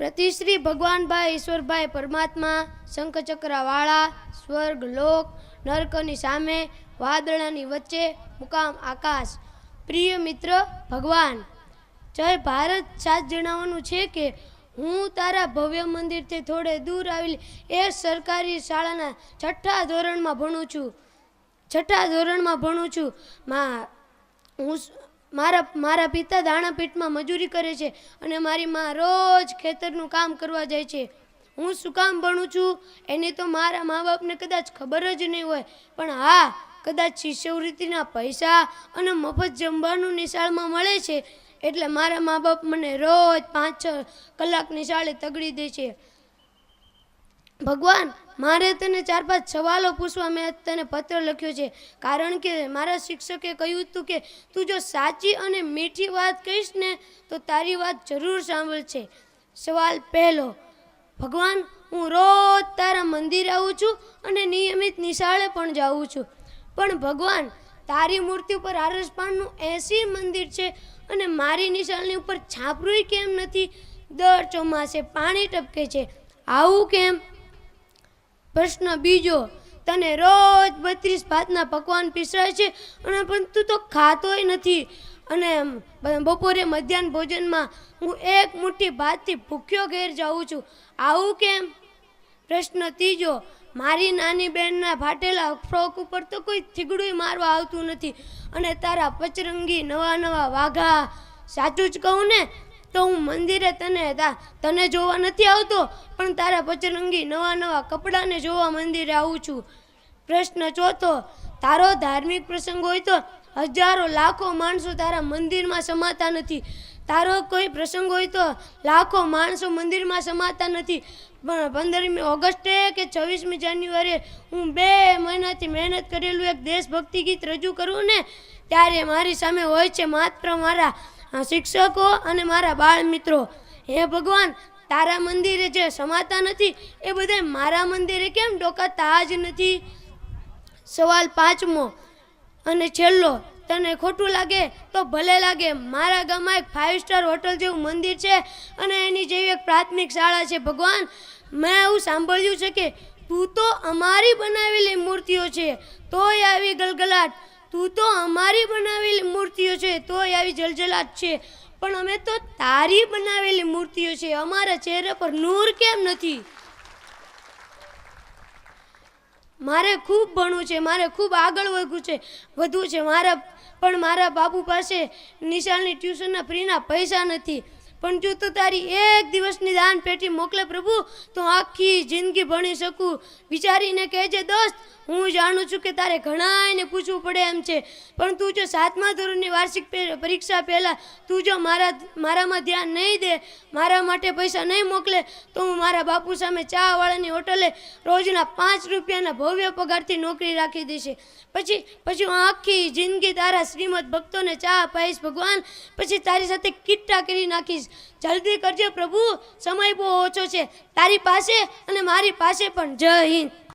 પ્રતિશ્રી ભગવાનભાઈ ઈશ્વરભાઈ પરમાત્મા, શંખચક્રવાળા, સ્વર્ગ, લોક, નર્કની સામે, વાદળાની વચ્ચે, મુકામ આકાશ. પ્રિય મિત્ર, ભગવાન, જય ભારત. સાત જણાવવાનું છે કે હું તારા ભવ્ય મંદિરથી થોડે દૂર આવેલી એ સરકારી શાળાના છઠ્ઠા ધોરણમાં ભણું છું. છઠ્ઠા ધોરણમાં ભણું છું. મા, હું મારા મારા પિતા દાણાપીઠમાં મજૂરી કરે છે અને મારી મા રોજ ખેતરનું કામ કરવા જાય છે. હું શું કામ ભણું છું? એની તો મારા મા બાપને કદાચ ખબર જ નહીં હોય. પણ હા, કદાચ શિષ્યવૃત્તિના પૈસા અને મફત જમવાનું નિશાળમાં મળે છે. એટલે મારા મા બાપ મને રોજ પાંચ છ કલાક નિશાળે તગડી દે છે. ભગવાન, મારે તને ચાર પાંચ સવાલો પૂછવા, મેં તને પત્ર લખ્યો છે. કારણ કે મારા શિક્ષકે કહ્યું હતું કે, તું જો સાચી અને મીઠી વાત કહીશ ને, તો તારી વાત જરૂર સાંભળશે. સવાલ પહેલો, ભગવાન, હું રોજ તારા મંદિરે આવું છું અને નિયમિત નિશાળે પણ જાઉં છું. પણ ભગવાન, તારી મૂર્તિ ઉપર આરસપાનનું એસી મંદિર છે અને મારી નિશાળની ઉપર છાપરું કેમ નથી? દર ચોમાસે પાણી ટપકે છે. આવું કેમ? પ્રશ્ન બીજો, તને રોજ બત્રીસ ભાતના પકવાન પીસરાય છે, અને પણ તું તો ખાતોય નથી. અને બપોરે મધ્યાહન ભોજનમાં હું એક મુઠ્ઠી ભાતથી ભૂખ્યો ઘેર જાઉં છું. આવું કેમ? પ્રશ્ન ત્રીજો, મારી નાની બહેનના ફાટેલા ફ્રોક ઉપર તો કોઈ થીગડું મારવા આવતું નથી. અને તારા પચરંગી નવા નવા વાઘા, સાચું જ કહું ને? તો હું મંદિરે તને તને જોવા નથી આવતો, પણ તારા પચરંગી નવા નવા કપડાને જોવા મંદિરે આવું છું. પ્રશ્ન ચોથો, તારો ધાર્મિક પ્રસંગ હોય તો હજારો લાખો માણસો તારા મંદિરમાં સમાતા નથી. તારો કોઈ પ્રસંગ હોય તો લાખો માણસો મંદિરમાં સમાતા નથી. પણ પંદરમી ઓગસ્ટે કે છવ્વીસમી જાન્યુઆરીએ હું બે મહિનાથી મહેનત કરેલું એક દેશભક્તિ ગીત રજૂ કરું ને, ત્યારે મારી સામે હોય છે માત્ર મારા શિક્ષકો અને મારા બાળ મિત્રો, હે ભગવાન, તારા મંદિરે જે સમાતા નથી, એ બધા મારા મંદિરે કેમ ડોકાતા? જ નથી. સવાલ પાંચમો, અને છેલ્લો, તને ખોટું લાગે તો ભલે લાગે, મારા ગામમાં એક ફાઇવ સ્ટાર હોટલ જેવું મંદિર છે અને એની જેવી એક પ્રાથમિક શાળા છે. ભગવાન, મેં એવું સાંભળ્યું છે કે તું તો અમારી બનાવેલી મૂર્તિઓ છે, તોય આવી ગલગલાટ તું તો અમારી બનાવેલી મૂર્તિઓ છે, તોય આવી જલજલાટ છે. પણ અમે તો તારી બનાવેલી મૂર્તિઓ છે, અમારા ચહેરા પર નૂર કેમ નથી? મારે ખૂબ ભણવું છે, મારે ખૂબ આગળ વધવું છે વધવું છે. મારા, પણ મારા બાપુ પાસે નિશાળની ટ્યુશનના ફ્રીના પૈસા નથી. પણ જો તું તારી એક દિવસની દાન પેટી મોકલે પ્રભુ, તો આખી જિંદગી ભણી શકું. વિચારીને કહેજે, દોસ્ત, હું જાણું છું કે તારે ઘણાયને પૂછવું પડે એમ છે, પણ તું જો સાતમા ધોરણની વાર્ષિક પરીક્ષા પહેલાં તું જો મારા, મારામાં ધ્યાન નહીં દે, મારા માટે પૈસા નહીં મોકલે, તો હું મારા બાપુ સામે ચાવાળાની હોટલે રોજના પાંચ રૂપિયાના ભવ્ય પગારથી નોકરી રાખી દેશે. પછી પછી હું આખી જિંદગી તારા શ્રીમદ ભક્તોને ચા પાઈશ ભગવાન, પછી તારી સાથે કિટ્ટા કરી નાખીશ. જલ્દી કરજે પ્રભુ, સમય બહુ ઓછો છે. તારી પાસે અને મારી પાસે પણ જય હિન્દ.